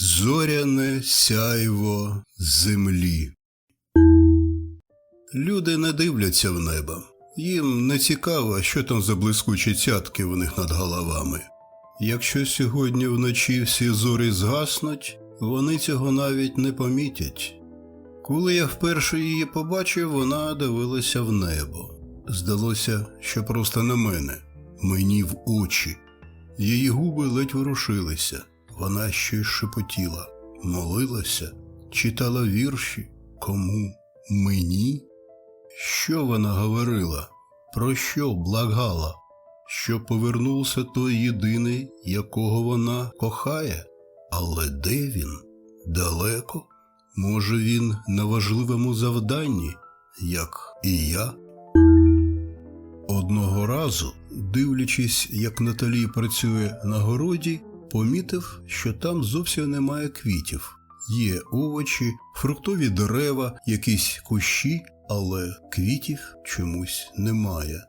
Зоряне сяйво землі. Люди не дивляться в небо. Їм не цікаво, що там за блискучі цятки в них над головами. Якщо сьогодні вночі всі зорі згаснуть, вони цього навіть не помітять. Коли я вперше її побачив, вона дивилася в небо. Здалося, що просто на мене, мені в очі. Її губи ледь ворушилися, вона щось шепотіла, молилася, читала вірші. Кому? Мені? Що вона говорила? Про що благала? Що повернувся той єдиний, якого вона кохає? Але де він? Далеко? Може, він на важливому завданні, як і я? Одного разу, дивлячись, як Наталі працює на городі, помітив, що там зовсім немає квітів. Є овочі, фруктові дерева, якісь кущі, але квітів чомусь немає.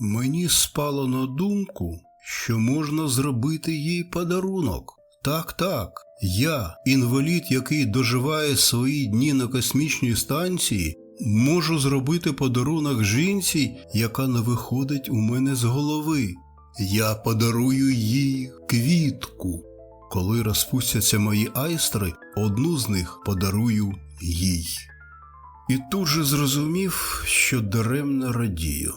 Мені спало на думку, що можна зробити їй подарунок. Так, так, я, інвалід, який доживає свої дні на космічній станції, можу зробити подарунок жінці, яка не виходить у мене з голови. Я подарую їй квітку. Коли розпустяться мої айстри, одну з них подарую їй. І тут же зрозумів, що даремно радію.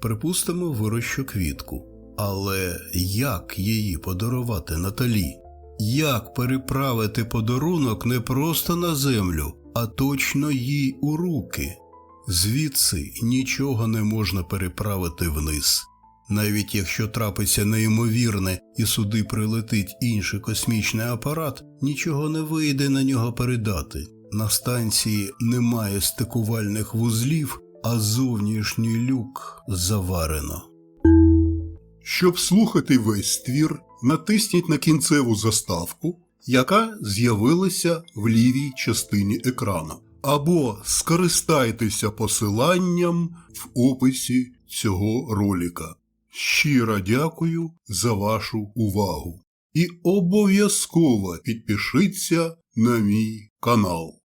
Припустимо, вирощу квітку. Але як її подарувати Наталі? Як переправити подарунок не просто на землю, а точно їй у руки? Звідси нічого не можна переправити вниз. Навіть якщо трапиться неймовірне і сюди прилетить інший космічний апарат, нічого не вийде на нього передати. На станції немає стикувальних вузлів, а зовнішній люк заварено. Щоб слухати весь твір, натисніть на кінцеву заставку, яка з'явилася в лівій частині екрану, або скористайтеся посиланням в описі цього ролика. Щиро дякую за вашу увагу і обов'язково підпишіться на мій канал.